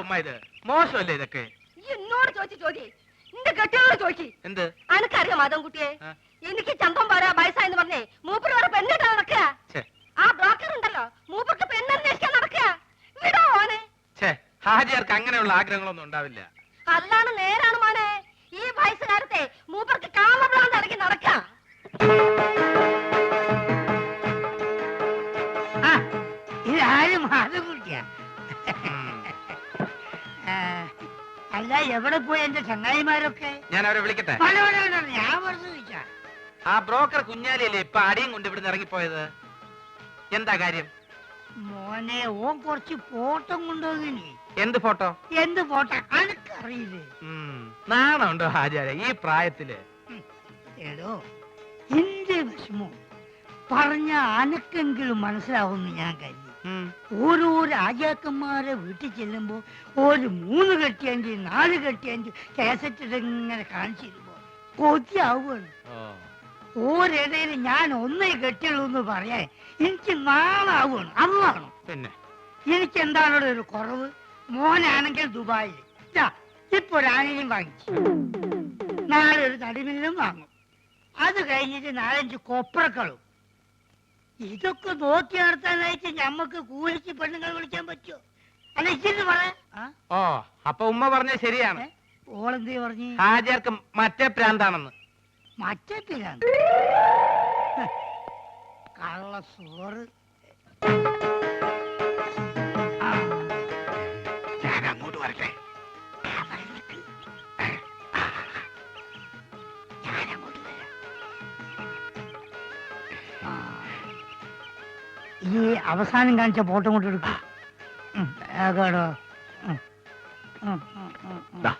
ഉമ്മ ഇത് മോശമല്ലേ ഇതൊക്കെ? ഈ എന്നോട് ചോദിച്ചു ചോദി നിന്റെ കെട്ടിയോട് ചോദിച്ചു എന്ത്? അനക്കറിയാം മാധവൻകുട്ടിയെ. എനിക്ക് ചന്തം പോരാ വയസ്സായെന്ന് പറഞ്ഞേ. മൂപ്പര് വേറെ പെണ്ണിട്ട് നടക്കുക ആ ബ്ലോക്കർ ഉണ്ടല്ലോ. മൂപ്പർക്ക് പെണ്ണന്വേഷിക്കാൻ നടക്കുക വിടോ ഓനെ ഛേ ഹാജിയാർക്ക് അങ്ങനെയുള്ള ആഗ്രഹങ്ങളൊന്നും ഉണ്ടാവില്ല. അല്ലാണ് നേരാണ് മോനെ. ഈ വയസ്സുകാരത്തെ മൂപ്പർക്ക് കാമഭ്രാന്ത് ഇറങ്ങി നടക്ക. ആ, ഇത് ആരും മാധുകുട്ടിയാ ഉം. അല്ല എവിടെ പോയി എന്റെ ചങ്ങായിമാരൊക്കെ? ഞാൻ അവരെ വിളിക്കട്ടെ. ഞാൻ ചോദിച്ചാ ആ ബ്രോക്കർ കുഞ്ഞാലിയല്ലേ ഇപ്പൊ അടിയും കൊണ്ട് ഇവിടുന്ന് ഇറങ്ങിപ്പോയത്? എന്താ കാര്യം? മോനെ ഓൻ കുറച്ച് ഫോട്ടോ കൊണ്ടുപോകുന്നു എന്ത് ഫോട്ടോ? എന്ത് ഫോട്ടോ? അനക്കറിയില്ലേ? നാണുണ്ടോ ആചാര്യ ഈ പ്രായത്തിൽ? എടോ എന്റെ വിഷമം പറഞ്ഞ അനക്കെങ്കിലും മനസ്സിലാവുമെന്ന് ഞാൻ കരുതി. ഓരോ രാജാക്കന്മാരെ വീട്ടിൽ ചെല്ലുമ്പോ ഒരു മൂന്ന് കെട്ടിയഞ്ച് നാല് കെട്ടിയഞ്ച് കാസറ്റ് ഇങ്ങനെ കാണിച്ചിരുമ്പോ കൊതിയാവുകയാണ്. ഓരിടയിൽ ഞാൻ ഒന്നേ കെട്ടിയുള്ളൂ എന്ന് പറയാൻ എനിക്ക് നാളാവുകയാണ് അന്നാണ്. പിന്നെ? എനിക്ക് എന്താണ് ഒരു കുറവ്? മോനാണെങ്കിൽ ദുബായിൽ. ഇപ്പൊ ഒരാനയും വാങ്ങിച്ചു. നാളെ ഒരു തടിമില്ലും വാങ്ങും. അത് കഴിഞ്ഞിട്ട് നാലഞ്ച് കൊപ്രക്കളും. ഇതൊക്കെ നോക്കി നടത്താനായിട്ട് ഞമ്മക്ക് കൂലിച്ച് പെണ്ണുങ്ങൾ വിളിക്കാൻ പറ്റുമോ അല്ല ഇച്ചിരി പറ ആ? ഓ അപ്പൊ ഉമ്മ പറഞ്ഞ ശരിയാണ്? ഓളെന്തേ പറഞ്ഞു? ഹാജർക്ക് മറ്റേ പ്രാന്താണെന്ന്. മറ്റേ പ്രാന്ത്? കള്ള സോറ്. ആ. ഞാൻ അങ്ങോട്ട് വരട്ടെ. ഞാനങ്ങോട്ട് വരാം. ഈ അവസാനം കാണിച്ച ഫോട്ടോ കൊണ്ട് എടുക്കും. കേടോ ദാ.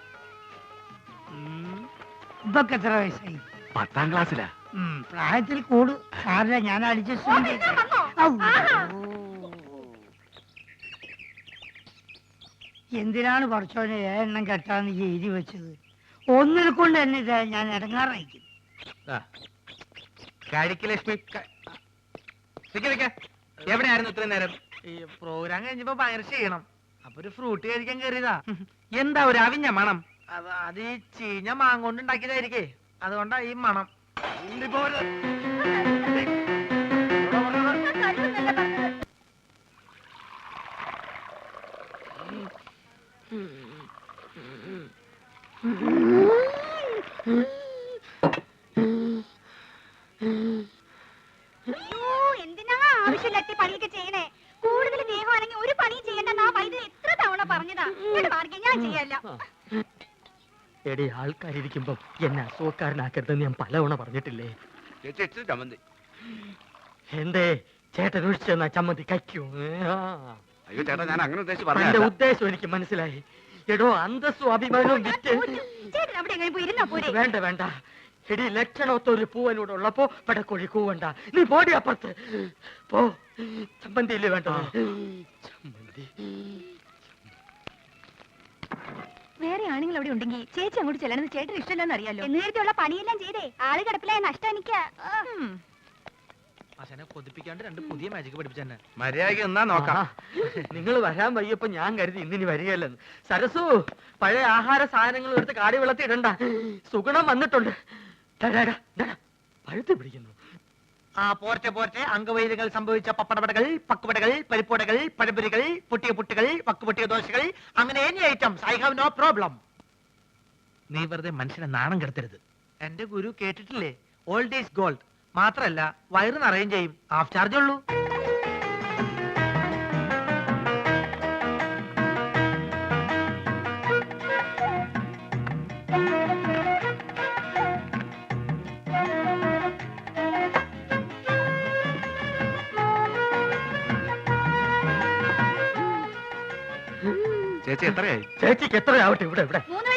ഇതൊക്കെ എത്ര വയസ്സായി? പത്താം ക്ലാസ്സിലാ. ഉം, പ്രായത്തിൽ കൂടു. സാറില്ല ഞാൻ അടിച്ച. എന്തിനാണ് പറച്ചോനെ എണ്ണം കെട്ടാന്ന് ഈ എഴുതി വെച്ചത്? ഒന്നിൽ കൊണ്ട് തന്നെ ഇതാ ഞാൻ ഇടങ്ങാറായിരിക്കും. കഴിക്ക് ലക്ഷ്മി. ക- നിക്ക് നിക്ക്. എവിടെയായിരുന്നു ഇത്രയും നേരം ഈ പ്രോഗ്രാം കഴിഞ്ഞപ്പോ ഭയങ്കര ചെയ്യണം അപ്പൊ ഒരു ഫ്രൂട്ട് കഴിക്കാൻ കയറിയതാ എന്താ ഒരു അവിഞ്ഞ മണം അത് അത് ഈ ചീഞ്ഞ മാങ്ങ കൊണ്ട് ഉണ്ടാക്കിയതായിരിക്കേ അതുകൊണ്ടാ ഈ മണം ഇന്നിപ്പോ ഒരു- കഴിവെന്നല്ല പറഞ്ഞത്. അയ്യോ എന്തിനാ ആവശ്യമില്ലാത്ത പണിയൊക്കെ ചെയ്യണേ കൂടുതൽ ദേഹമാണെങ്കിൽ ഒരു പണിയും ചെയ്യണ്ടെന്ന് ആ വൈദ്യുതി എത്ര തവണ പറഞ്ഞതാ ഇവിടെ മാർഗം ഞാൻ ചെയ്യല്ല എടി ആൾക്കാരിയ്ക്കുമ്പോ എന്നെ അസുഖക്കാരനാക്കരുതെന്ന് ഞാൻ പലവണ പറഞ്ഞിട്ടില്ലേ? ചമ്മന്തി. എന്തേ? ചേട്ടൻ ഒഴിച്ചു തന്ന ചമ്മന്തി കയ്ക്കൂ അയ്യോ ചേട്ടാ ഞാൻ അങ്ങനെ ഉദ്ദേശിച്ച് എന്റെ ഉദ്ദേശം എനിക്ക് മനസ്സിലായി. എടോ അന്തസ്സും അഭിമാനവും വിറ്റ് ചേട്ടൻ അവിടെ എങ്ങനെ പോയി ഇരുന്നാ പോരെ? വേണ്ട വേണ്ട. എടി ലക്ഷണമൊത്ത ഒരു പൂവനോട് ഉള്ളപ്പോ പടക്കോഴി കൂവണ്ട. നീ പോടി അപ്പുറത്ത്. പോ. ചമ്മന്തിയില്ലേ വേണ്ട ചമ്മന്തി. വേറെ ആണുങ്ങൾ അവിടെ ഉണ്ടെങ്കിൽ ചേച്ചി അങ്ങോട്ട് ചെല്ലണമെന്ന് ചേട്ടൻ ഇഷ്ടമല്ലെന്ന് അറിയാലോ. നേരത്തെയുള്ള പണിയെല്ലാം ചെയ്തേ. ആൾ കിടപ്പിലായ നഷ്ടം എനിക്ക്. അച്ഛനെ കൊതിപ്പിക്കാണ്ട് രണ്ട് പുതിയ മാജിക് പഠിപ്പിച്ചെന്നെ മര്യാദയ്ക്ക് നിന്നാ നോക്കാം. നിങ്ങൾ വരാൻ വയ്യപ്പോ ഞാൻ കരുതി ഇന്നിനി വരികയല്ലെന്ന്. സരസു പഴയ ആഹാര സാധനങ്ങൾ എടുത്ത് കാടി വെള്ളത്തിൽ ഇടണ്ട സുഗുണം വന്നിട്ടുണ്ട്. പഴുത്ത് പിടിക്കുന്നു. ആ പോറ്റെ പോറ്റെ അംഗവൈദ്യങ്ങൾ സംഭവിച്ച പപ്പടപടകൾ പക്കുപടകൾ പരിപ്പുടകൾ പഴപുരികൾ പൊട്ടിയ പുട്ടുകൾ വക്കുപൊട്ടിയ ദോശകൾ. അങ്ങനെ any items I have no problem. നീ വെറുതെ മനുഷ്യനെ നാണം കെടുത്തരുത്. എന്റെ ഗുരു കേട്ടിട്ടില്ലേ? ഓൾഡ് ഈസ് ഗോൾഡ് മാത്രല്ല വയറ് നിറയും ചെയ്യും. ഹാഫ് ചാർജ് ഉള്ളൂ. എത്രയായി? ചേച്ചിക്ക് എത്രയാവട്ടെ ഇവിടെ ഇവിടെ. മൂന്ന്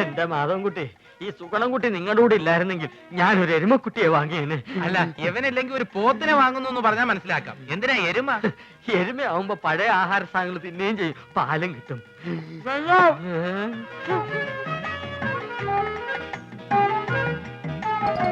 എന്റെ മാധവൻകുട്ടി ഈ സുഗണൻകുട്ടി നിങ്ങളുടെ കൂടെ ഇല്ലായിരുന്നെങ്കിൽ ഞാൻ ഒരു എരുമക്കുട്ടിയെ വാങ്ങിയേനെ. അല്ല ഇവനില്ലെങ്കിൽ ഒരു പോത്തിനെ വാങ്ങുന്നു എന്ന് പറഞ്ഞാൽ മനസ്സിലാക്കാം. എന്തിനാ എരുമ? എരുമയാവുമ്പോ പഴയ ആഹാര സാധനങ്ങൾ തിന്നുകയും ചെയ്യും. പാലും കിട്ടും. ഏ?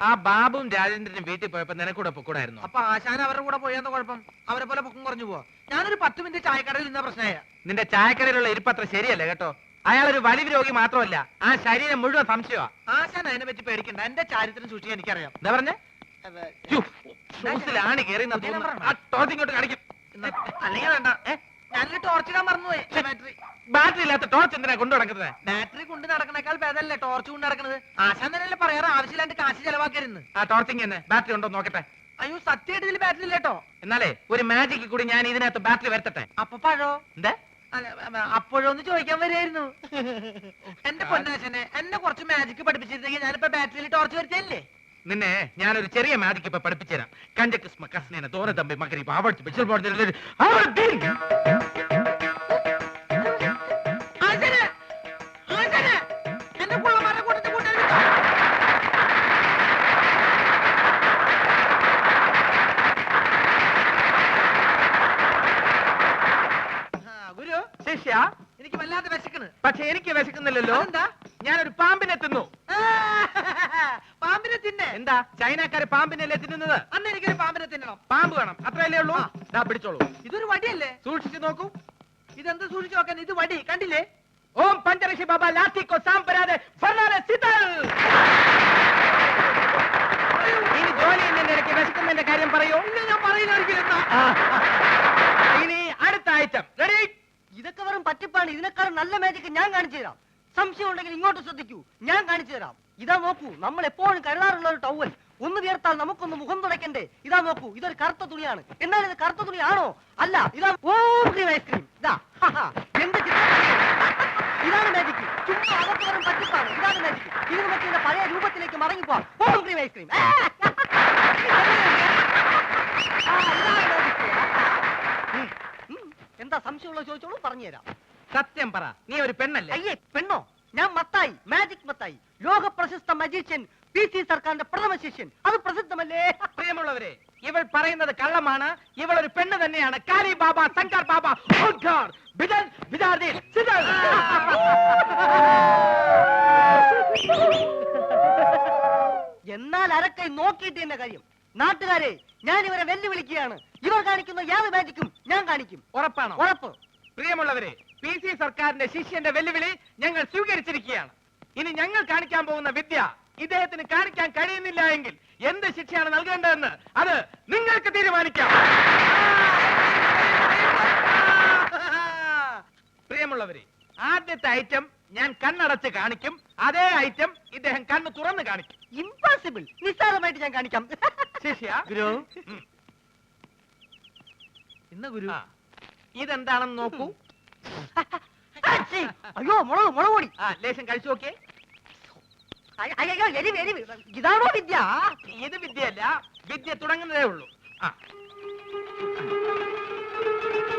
ആ ബാബും രാജേന്ദ്രനും വീട്ടിൽ പോയപ്പോ നിനക്കൂടെ പൊക്കൂടായിരുന്നു? അപ്പൊ ആശാൻ അവരുടെ കൂടെ പോയെന്ന് കുഴപ്പം. അവരെ പോലെ പൊക്കം കുറഞ്ഞു പോവാ. ഞാനൊരു പത്ത് മിനിറ്റ് ചായക്കടയിൽ നിന്ന പ്രശ്നമായ. നിന്റെ ചായക്കടയിലുള്ള ഇരിപ്പത്ര ശരിയല്ല കേട്ടോ? അയാൾ ഒരു വലിവ് രോഗി മാത്രമല്ല ആ ശരീരം മുഴുവൻ സംശയമാ. ആശാൻ അതിനെ പറ്റി പേടിക്കണ്ട. എന്റെ ചാരിത്രം സൂക്ഷിക്കാൻ എനിക്കറിയാം. എന്താ പറഞ്ഞേ? ഷൂസിലാണ് കയറി ഇങ്ങോട്ട് കാണിക്കും. അല്ലെങ്കിൽ വേണ്ട. ഏ? ഞാനൊരു ടോർച്ചിടാൻ മറന്നുപോയി. ബാറ്ററി. ബാറ്ററി ഇല്ലാത്ത ടോർച്ച് എന്തിനാ കൊണ്ടു നടക്കുന്നത്? ബാറ്ററി കൊണ്ട് നടക്കണേക്കാൾ ഭേദമല്ലേ ടോർച്ച് കൊണ്ട് നടക്കുന്നത് ആശാൻ പറയാറ് ആവശ്യമില്ലാണ്ട് കാശ് ചെലവാക്കരുന്ന്. ആ ടോർച്ചിങ് തന്നെ. ബാറ്ററി ഉണ്ടോ നോക്കട്ടെ. അയ്യോ സത്യമായിട്ട് ഇതിൽ ബാറ്ററി ഇല്ലേട്ടോ എന്നാലേ ഒരു മാജിക്ക് കൂടി ഞാൻ ഇതിനകത്ത് ബാറ്ററി വരുത്തട്ടെ? അപ്പൊ പഴോ? എന്താ? അപ്പോഴൊന്ന് ചോദിക്കാൻ വരുമായിരുന്നു എന്റെ പൊന്നാശനെ എന്നെ കുറച്ച് മാജിക് പഠിപ്പിച്ചിരുന്നെങ്കിൽ ഞാനിപ്പോ ബാറ്ററിയിൽ ടോർച്ച് വരുത്തല്ലേ നിന്നെ ഞാനൊരു ചെറിയ മാജിക്ക് ഇപ്പൊ പഠിപ്പിച്ചുതരാം. കഞ്ചക്കിസ്മ കസ്നേന തോന തമ്പി മകരി പാവടിച്ച് വിശക്കുന്നില്ലല്ലോ എന്താ ഞാനൊരു പാമ്പിനെ തിന്നു. പാമ്പിനെ തിന്നെ. എന്താ? ചൈനക്കാര് പാമ്പിനല്ലേ തിന്നുന്നത്? അന്ന് എനിക്കൊരു പാമ്പിനെ തിന്നണം. പാമ്പ് വേണം. അത്രയല്ലേ ഉള്ളൂ? ഞാൻ പിടിച്ചോളൂ. ഇതൊരു വടിയല്ലേ? സൂക്ഷിച്ചു നോക്കൂ. ഇതെന്ത് സൂക്ഷിച്ചു നോക്കാൻ? ഇത് വടി. കണ്ടില്ലേ? ഓം പഞ്ചരക്ഷി ബാബ ലാത്തി കൊ ഫർണാലെ സിതൽ ഇനി ജോലി എന്നതിന്റെ ഇടയ്ക്ക് വിശക്കുന്നതിന്റെ കാര്യം പറയൂ ഇല്ല ഞാൻ പറയുന്ന ഒരിക്കലും ഇനി അടുത്ത ഐറ്റം റെഡി ഇതൊക്കെ വെറും പറ്റിപ്പാണ് ഇതിനേക്കാളും നല്ല മാജിക് ഞാൻ കാണിച്ചു തരാം സംശയം ഇങ്ങോട്ട് ശ്രദ്ധിക്കൂ. ഞാൻ കാണിച്ചു തരാം. ഇതാ നോക്കൂ നമ്മൾ എപ്പോഴും കരുതാറുള്ള ഒരു ടവൽ ഒന്ന് വിയർത്താൽ നമുക്കൊന്ന് മുഖം തുടയ്ക്കണ്ടേ? ഇതാ നോക്കൂ ഇതൊരു കറുത്ത തുണിയാണ്. എന്നാൽ ഇത് കറുത്ത തുണിയാണോ? അല്ല ഇതാ ഓം ക്രീം ഐസ്ക്രീം ഇതാ. എന്ത് ഇതാണ് മാജിക് ചുമ്മാ അകത്ത് വരും പറ്റിപ്പാണ്. ഇതാണ് മാജിക് ഇതിന് പറ്റിയ പഴയ രൂപത്തിലേക്ക് മടങ്ങിപ്പോവാം. ഓം ക്രീം ഐസ്ക്രീം. എന്താ സംശയമുള്ള ചോദിച്ചോളൂ പറഞ്ഞുതരാം. സത്യം പറ. നീ ഒരു പെണ്ണല്ലേ? അയ്യേ പെണ്ണോ? ഞാൻ മത്തായി മാജിക് മത്തായി. ലോക പ്രശസ്ത മജീഷ്യൻ പി സി സർക്കാരിന്റെ പ്രഥമ ശിഷ്യൻ. അത് പ്രസിദ്ധമല്ലേ? പ്രിയമുള്ളവരെ ഇവൾ പറയുന്നത് കള്ളമാണ്. ഇവൾ ഒരു പെണ്ണ് തന്നെയാണ്. കാലി ബാബ ശങ്കർ ബാബ ബിദാർദി, സിദർ എന്നാൽ അരക്കൈ നോക്കിയിട്ട് എന്ന കാര്യം നാട്ടുകാരെ ഞാൻ ഇവരെ വെല്ലുവിളിക്കുകയാണ്. ഇവർ കാണിക്കുന്ന യാത് മാജിക്കും ഞാൻ കാണിക്കും. ഉറപ്പാണ്? ഉറപ്പ്. പ്രിയമുള്ളവരെ പി സി സർക്കാരിന്റെ ശിഷ്യന്റെ വെല്ലുവിളി ഞങ്ങൾ സ്വീകരിച്ചിരിക്കുകയാണ്. ഇനി ഞങ്ങൾ കാണിക്കാൻ പോകുന്ന വിദ്യ ഇദ്ദേഹത്തിന് കാണിക്കാൻ കഴിയുന്നില്ല എങ്കിൽ എന്ത് ശിക്ഷയാണ് നൽകേണ്ടതെന്ന് അത് നിങ്ങൾക്ക് തീരുമാനിക്കാം. പ്രിയമുള്ളവരെ ആദ്യത്തെ ഐറ്റം ഞാൻ കണ്ണടച്ച് കാണിക്കും. അതേ ഐറ്റം ഇദ്ദേഹം കണ്ണ് തുറന്ന് കാണിക്കും. ഇമ്പോസിബിൾ നിസ്സാരമായിട്ട് ഞാൻ കാണിക്കാം. ശിഷ്യ ഗുരു. ഗുരു. ഇതെന്താണെന്ന് നോക്കൂ. അച്ഛേ, അയ്യോ മുളക് മുളക് പൊടി. ആ ലേശം കഴിച്ചു നോക്കിയേ. അയ്യ, അയ്യോ എരിവ് എരിവ് ഇതാണോ വിദ്യ? ഇത് വിദ്യയല്ല വിദ്യ തുടങ്ങുന്നതേ ഉള്ളൂ. ആ.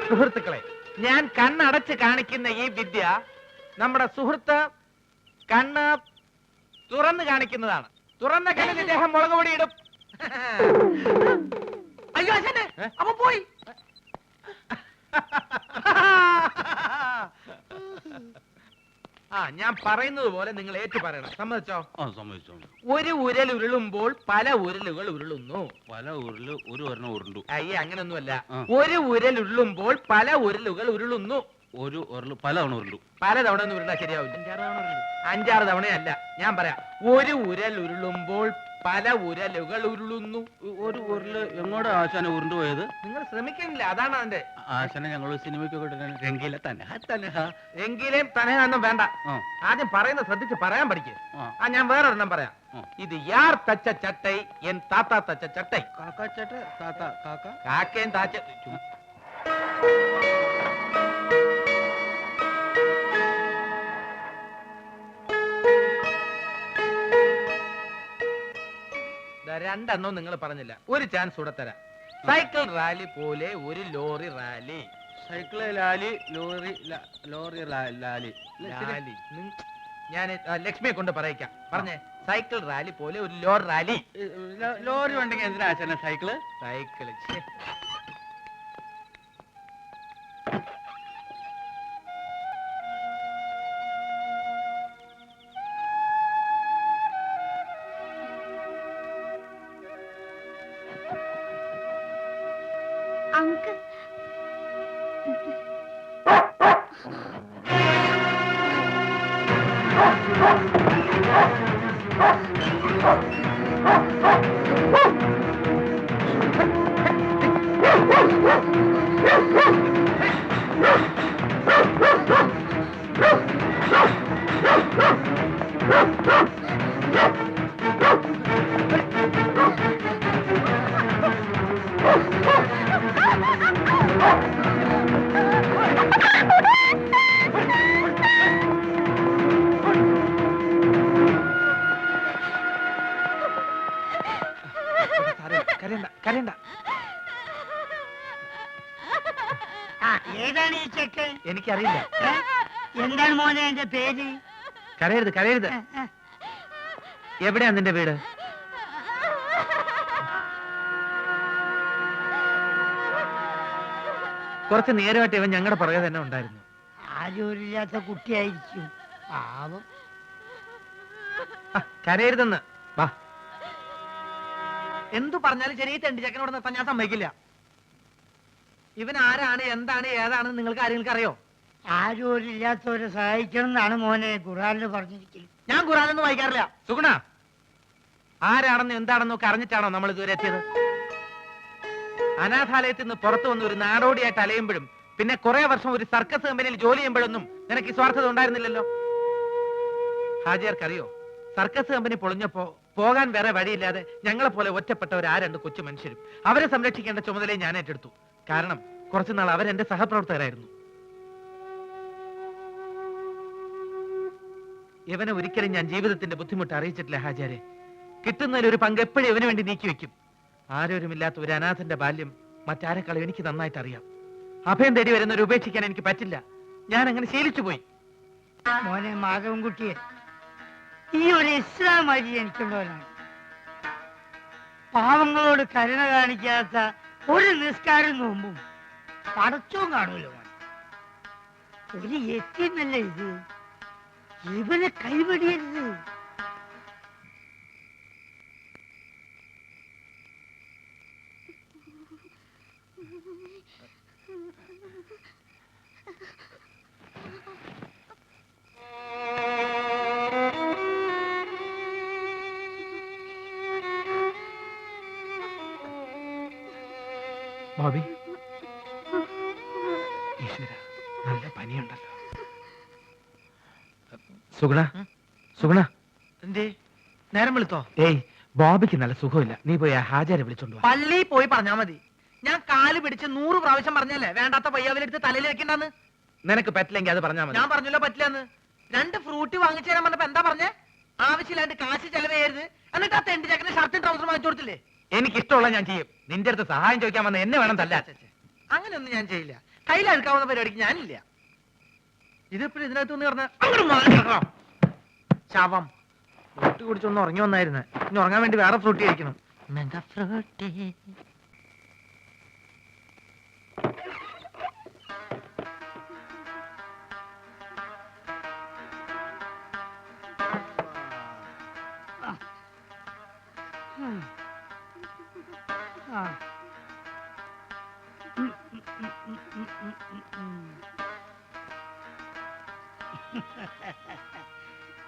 സുഹൃത്തുക്കളെ ഞാൻ കണ്ണടച്ച് കാണിക്കുന്ന ഈ വിദ്യ നമ്മുടെ സുഹൃത്ത് കണ്ണ് തുറന്ന് കാണിക്കുന്നതാണ്. തുറന്ന കണ്ണിൽ ഇദ്ദേഹം മുളക് പൊടി ഇടും. അയ്യോ അച്ഛനെ ഏ? അപ്പൊ പോയി. ആ ഞാൻ പറയുന്നത് പോലെ നിങ്ങൾ ഏറ്റു പറയണം. സമ്മതിച്ചോ? ആ സമ്മതിച്ചു ഒരു ഉരൽ ഉരുളുമ്പോൾ പല ഉരലുകൾ ഉരുളുന്നു. പല ഉരുൾ ഒരു ഒരെണ്ണം ഉരുണ്ടു. അയ്യേ അങ്ങനൊന്നുമല്ല ആ. ഒരു ഉരൽ ഉരുളുമ്പോൾ പല ഉരലുകൾ ഉരുളുന്നു. ഒരു ഉരുൾ പല തവണ ഉരുണ്ടു. പല തവണ ഒന്നും ഉരുളാ ശരിയാവില്ല. അഞ്ചാറ് തവണയല്ല. ഞാൻ പറയാം. ഒരു ഉരൽ ഉരുളുമ്പോൾ പല ഉരലുകൾ ഉരുളുന്നു. ഒരു ഉരുൾ എങ്ങോട്ട് ആശാന ഉരുണ്ടു പോയത്? നിങ്ങൾ ശ്രമിക്കുന്നില്ല അതാണ് അതിന്റെ ആശാന ഞങ്ങൾ സിനിമയ്ക്കൊക്കെ ഇട്ടിട്ടാണ് തനഹ എങ്കിലും തനയൊന്നും വേണ്ട. ആദ്യം പറയുന്നത് ശ്രദ്ധിച്ച് പറയാൻ പഠിക്കുക ആ. ഞാൻ വേറൊരെണ്ണം പറയാം. ഇത് യാർ തച്ച ചട്ടൈ എൻ താത്ത തച്ച ചട്ടൈ. കാക്കാച്ചേട്ട താത്ത കാക്ക. കാക്കയും താച്ച ദാ നിങ്ങൾ പറഞ്ഞില്ല. ഒരു ചാൻസ് കൂടെ തരാം. സൈക്കിൾ റാലി പോലെ ഒരു ലോറി റാലി സൈക്കിൾ ലാലി ലോറി ല- ലോറി ലാ- ലാലി. ലാലി. ഞാൻ ലക്ഷ്മിയെ കൊണ്ട് പറയിക്കാം. പറഞ്ഞേ സൈക്കിൾ റാലി പോലെ ഒരു ലോറി റാലി ലോ- ലോറി ഉണ്ടെങ്കിൽ എന്തിനാ ആശാനെ cycle cycle Ha! Ha! Ha! ആ ഏതാണ് ഈ ചെക്ക്? എനിക്കറിയില്ല. എന്താണ് മോനെ എന്റെ പേര്? കരയരുത് കരയരുത്. എവിടെയാ നിന്റെ വീട്? കുറച്ച് നേരമായിട്ട് ഇവൻ ഞങ്ങളുടെ പുറകെ തന്നെ ഉണ്ടായിരുന്നു. ആരോരില്ലാത്ത കുട്ടിയായിരിക്കും. പാവം. ആ, കരയരുതെന്ന്. വാ. എന്തു പറഞ്ഞാലും ശരി ഈ തെണ്ടി ചെക്കനോട് നിർത്താൻ ഞാൻ സമ്മതിക്കില്ല. ഇവൻ ആരാണ് എന്താണ് ഏതാണെന്ന് നിങ്ങൾക്ക് ആരെങ്കിലും അറിയോ? ആരോരില്ലാത്തവരെ സഹായിക്കണം എന്നാണ് മോനെ ഖുറാനിൽ പറഞ്ഞിരിക്കുന്നത്. ഞാൻ ഖുറാനൊന്നും വായിക്കാറില്ല. സുഗുണ ആരാണെന്നും എന്താണെന്നും ഒക്കെ അറിഞ്ഞിട്ടാണോ നമ്മൾ ഇതുവരെ എത്തിയത്? അനാഥാലയത്തിൽ നിന്ന് പുറത്തു വന്ന് ഒരു നാടോടിയായിട്ട് അലയുമ്പോഴും പിന്നെ കുറെ വർഷം ഒരു സർക്കസ് കമ്പനിയിൽ ജോലി ചെയ്യുമ്പോഴൊന്നും നിനക്ക് സ്വാർത്ഥത ഉണ്ടായിരുന്നില്ലല്ലോ? ഹാജിയാർക്കറിയോ? സർക്കസ് കമ്പനി പൊളിഞ്ഞപ്പോ പോകാൻ വേറെ വഴിയില്ലാതെ ഞങ്ങളെ പോലെ ഒറ്റപ്പെട്ടവർ ആ രണ്ട് കൊച്ചു മനുഷ്യരും? അവരെ സംരക്ഷിക്കേണ്ട ചുമതലയെ ഞാൻ ഏറ്റെടുത്തു. കാരണം കുറച്ചുനാൾ അവരെന്റെ സഹപ്രവർത്തകരായിരുന്നു. ഇവനെ ഒരിക്കലും ഞാൻ ജീവിതത്തിന്റെ ബുദ്ധിമുട്ട് അറിയിച്ചിട്ടില്ല ഹാജാരെ കിട്ടുന്നതിൽ ഒരു പങ്ക് എപ്പോഴും ഇവന് വേണ്ടി നീക്കി വെക്കും ആരോരുമില്ലാത്ത ഒരു അനാഥന്റെ ബാല്യം മറ്റാരെക്കാളും എനിക്ക് നന്നായിട്ട് അറിയാം. അഭയം തേടി വരുന്നവരെ ഉപേക്ഷിക്കാൻ എനിക്ക് പറ്റില്ല. ഞാൻ അങ്ങനെ ശീലിച്ചു പോയി മോനെ മാധവൻകുട്ടിയെ. ഈ ഒരു ഇസ്ലാം വഴി എനിക്കുള്ളവനാണ് പാവങ്ങളോട് കരുണ കാണിക്കാത്ത ഒരു നിസ്കാരം നോമ്പും പടച്ചവും കാണുമല്ലോ ഒരു എത്തിയെന്നല്ലേ ഇത്? ഇവനെ കൈവടിയരുത്. ബോബി ഈശ്വര നല്ല പനിയുണ്ടല്ലോ. സുഗുണ സുഗുണ. എന്തേ? നേരം വിളിത്തോ? ഏയ് ബോബിക്ക് നല്ല സുഖമില്ല. നീ പോയി ആ ഹാജരെ വിളിച്ചോണ്ട് വാ. പള്ളി പോയി പറഞ്ഞാ മതി. ഞാൻ കാൽ പിടിച്ച് നൂറ് പ്രാവശ്യം പറഞ്ഞല്ലേ വേണ്ടാത്ത പയ്യാവിലെടുത്ത് തലയിൽ വെക്കണ്ടെന്ന്? നിനക്ക് പറ്റില്ലെങ്കിൽ അത് പറഞ്ഞാൽ മതി. ഞാൻ പറഞ്ഞല്ലോ പറ്റില്ലെന്ന്. രണ്ട് ഫ്രൂട്ട് വാങ്ങിച്ചു തരാൻ പറഞ്ഞപ്പോ എന്താ പറഞ്ഞേ? ആവശ്യമില്ലാണ്ട് കാശ് ചെലവ് ചെയ്യരുത് എന്നിട്ട് ആ തെണ്ടി ചക്കന് ഷർട്ടും ട്രൗസറും വാങ്ങിച്ചു കൊടുത്തില്ലേ? എനിക്ക് ഇഷ്ടമുള്ള ഞാൻ ചെയ്യും. നിന്റെ അടുത്ത് സഹായം ചോദിക്കാൻ വന്ന എന്നെ വേണം തല്ല അങ്ങനെയൊന്നും ഞാൻ ചെയ്യില്ല. കയ്യിലെടുക്കാവുന്ന പരിപാടിക്ക് ഞാനില്ല. ഇതിപ്പോഴും ഇതിനകത്ത് ഒന്ന് നിൽക്കണം. ശവം. ഫ്രൂട്ടി കുടിച്ചൊന്ന് ഉറങ്ങി വന്നായിരുന്നു. ഇനി ഉറങ്ങാൻ വേണ്ടി വേറെ ഫ്രൂട്ടി കഴിക്കണം. ഫ്രൂട്ടി.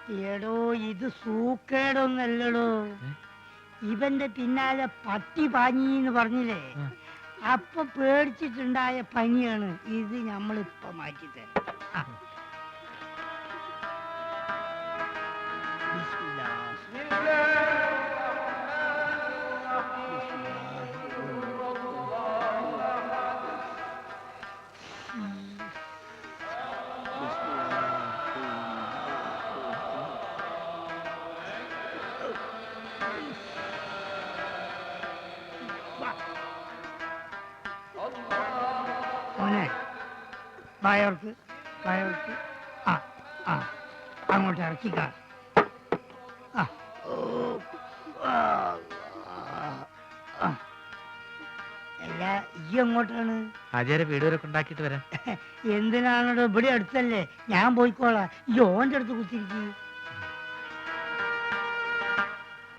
എടോ ഇത് സൂക്കേടൊന്നല്ലടോ. ഇവന്റെ പിന്നാലെ പട്ടി പാഞ്ഞിന്ന് പറഞ്ഞില്ലേ? അപ്പൊ പേടിച്ചിട്ടുണ്ടായ പനിയാണ്. ഇത് നമ്മളിപ്പൊ മാറ്റിത്തരാം തരാം. ബിസ്മില്ലാ. വായോർക്ക് വായോർക്ക് ആ ആ. അങ്ങോട്ട് ഇറക്കിക്ക ആ. അല്ല ഈ എങ്ങോട്ടാണ്? ആചാര്യ വീട് വരെ ഉണ്ടാക്കിയിട്ട് വരാം. എന്തിനാണോ ഇവിടെ അടുത്തല്ലേ? ഞാൻ പോയിക്കോളാം. ഈ ഓന്റെ അടുത്ത് കുത്തിരിക്കും